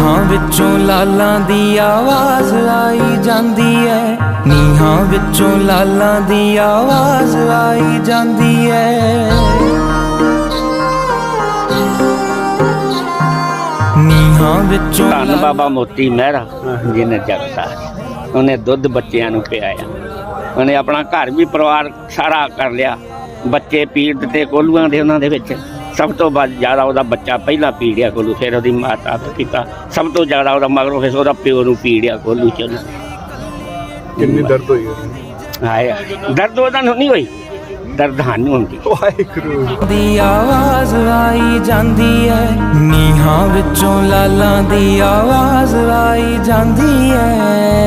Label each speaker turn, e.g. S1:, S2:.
S1: ਨੀਹਾਂ ਵਿੱਚੋਂ ਲਾਲਾਂ ਦੀ ਆਵਾਜ਼ ਆਈ ਜਾਂਦੀ ਹੈ ਨੀਹਾਂ ਵਿੱਚੋਂ ਲਾਲਾਂ ਦੀ ਆਵਾਜ਼ ਆਈ ਜਾਂਦੀ ਹੈ ਨੀਹਾਂ ਵਿੱਚੋਂ
S2: ਧੰਨ ਬਾਬਾ ਮੋਤੀ ਮਹਿਰਾ ਜਿਹਨੇ ਜਗਤਾ ਉਹਨੇ ਦੁੱਧ ਬੱਚਿਆਂ ਨੂੰ ਪਿਆਇਆ। ਉਹਨੇ ਆਪਣਾ ਘਰ ਵੀ ਪਰਿਵਾਰ ਸਾਰਾ ਕਰ ਲਿਆ। ਬੱਚੇ ਪੀੜ ਦਿੱਤੇ ਕੋਲੂਆਂ ਦੇ ਉਹਨਾਂ ਦੇ ਵਿੱਚ। ਸਭ ਤੋਂ ਵੱਧ ਜ਼ਿਆਦਾ ਉਹਦਾ ਬੱਚਾ ਪਹਿਲਾਂ ਪੀੜਿਆ ਕੋਲੂ ਫਿਰ ਉਹਦੀ ਮਾਤਾ ਤੇ ਪਿਤਾ। ਸਭ ਤੋਂ ਜ਼ਿਆਦਾ ਉਹਦਾ ਮਗਰੋਂ ਫਿਰ ਉਹਦਾ ਪਿਓ ਨੂੰ ਪੀੜਿਆ ਕੋਲੂ ਚ। ਉਹਨੇ।
S3: ਕਿੰਨੀ ਦਰਦ ਹੋਈ
S2: ਹਾਏ ਦਰਦ ਉਹਦਾ ਨਹੀਂ ਹੋਈ। ਦਰਦ ਸਾਨੂੰ ਹੁੰਦੀ।
S3: ਵਾਹਿਗੁਰੂ।
S1: ਦੀ ਆਵਾਜ਼ ਆਈ ਜਾਂਦੀ ਹੈ ਨੀਹਾਂ ਵਿੱਚੋਂ ਲਾਲਾਂ ਦੀ ਆਵਾਜ਼ ਆਈ ਜਾਂਦੀ ਹੈ